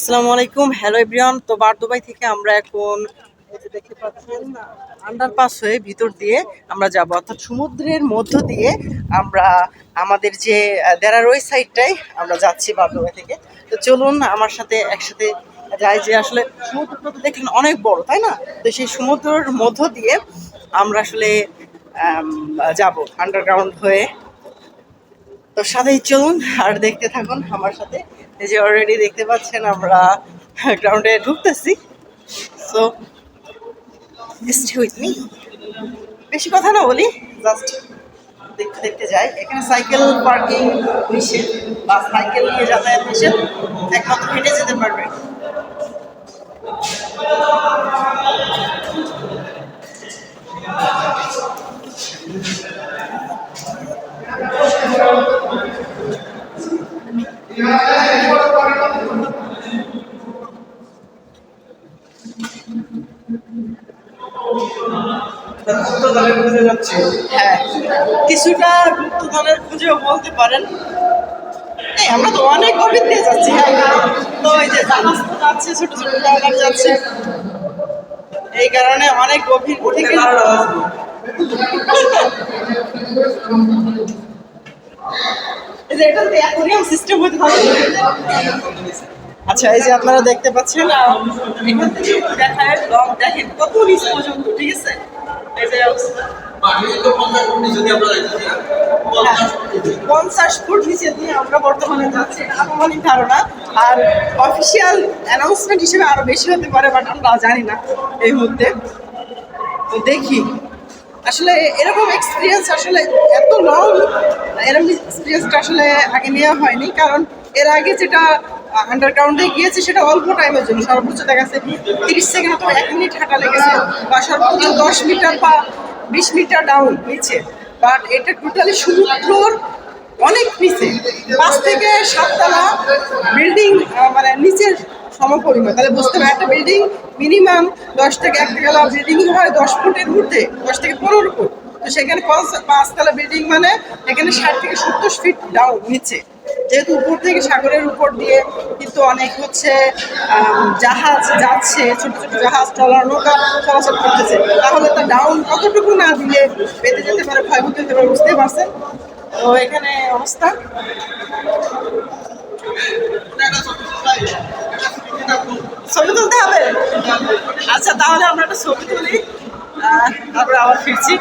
আসসালামু আলাইকুম। Hello everyone তো বার দুবাই থেকে আমরা এখন দেখতে পাচ্ছেন আন্ডারপাস হয়ে ভিতর দিয়ে আমরা যাব। অর্থাৎ সমুদ্রের মধ্য দিয়ে আমরা আমাদের যে দেরার ওই সাইডটাই আমরা যাচ্ছি বার দুবাই থেকে। তো চলুন আমার সাথে একসাথে যাই যে আসলে সমুদ্রটা তো দেখলেন অনেক বড়, তাই না? তো সেই সমুদ্রের মধ্য দিয়ে আমরা আসলে যাব আন্ডারগ্রাউন্ড হয়ে। তো সাথেই চলুন আর দেখতে থাকুন আমার সাথে। এই যে অলরেডি দেখতে পাচ্ছেন আমরা গ্রাউন্ডে ঢুকতেছি। সো স্টে উইথ মি বেশি কথা না বলি জাস্ট দেখতে দেখতে যাই। এখানে সাইকেল পার্কিং নিষেধ, বা সাইকেল নিয়ে যাতায়াত নিষেধ, একমাত্র হেঁটে যেতে পারবে। গুপ্তধনের খুঁজে যাচ্ছে হ্যাঁ। কিছুটা গুপ্তধনের খুঁজেও বলতে পারেন। আমরা তো অনেক গভীর দিয়ে যাচ্ছি হ্যাঁ। তো যে যাচ্ছে ছোট ছোট জাহাজ যাচ্ছে। এই কারণে অনেক গভীর থেকে এটা সিস্টেম হতে আচ্ছা এই যে আপনারা দেখতে পাচ্ছেন এখান থেকে দেখায় লং দেখেন কত নিচ পর্যন্ত ঠিক আছে? যে অবস্থা পঞ্চাশ ফুট নিচে দিয়ে আমরা বর্তমানে যাচ্ছি আনুমানিক ধারণা। আর অফিসিয়াল অ্যানাউন্সমেন্ট হিসেবে আরও বেশি হতে পারে বাট আমরা জানি না এই মুহূর্তে। দেখি। আসলে এরকম এক্সপিরিয়েন্স আসলে এত লং এরকম এক্সপিরিয়েন্সটা আসলে আগে নেওয়া হয়নি কারণ এর আগে যেটা আন্ডারগ্রাউন্ডে গিয়েছে, সেটা অল্প টাইমের জন্য। সর্বোচ্চ দেখা গেছে তিরিশ সেকেন্ড অথবা এক মিনিট হাঁটা লেগেছে বা সর্বোচ্চ দশ মিটার বা বিশ মিটার ডাউন নিচে। বাট এটা টোটালি সমুদ্রর অনেক নিচে। পাঁচ থেকে সাততলা বিল্ডিং মানে নিচের সমপরিমাণ। তাহলে বুঝতে হবে একটা বিল্ডিং মিনিমাম দশ থেকে একটা গেলা বিল্ডিং হয় দশ ফুটের মধ্যে দশ থেকে পনেরো ফুট। তো সেখানে পাঁচ- পাঁচতলা বিল্ডিং মানে এখানে ষাট থেকে সত্তর ফিট ডাউন নিচে। যেহেতু উপর থেকে সাগরের উপর দিয়ে কিন্তু অনেক হচ্ছে জাহাজ যাচ্ছে, ছোট ছোট জাহাজ ট্রলার নৌকা চলাচল করতেছে। তাহলে তার ডাউন কতটুকু না দিলে বেঁধে যেতে পারে, ক্ষয়ক্ষতি হতে পারে, বুঝতেই পারছেন? তো এখানে অবস্থা। ছবি তুলতে হবে? আচ্ছা তাহলে আমরা একটা ছবি তুলি তারপরে আবার ফিরছি।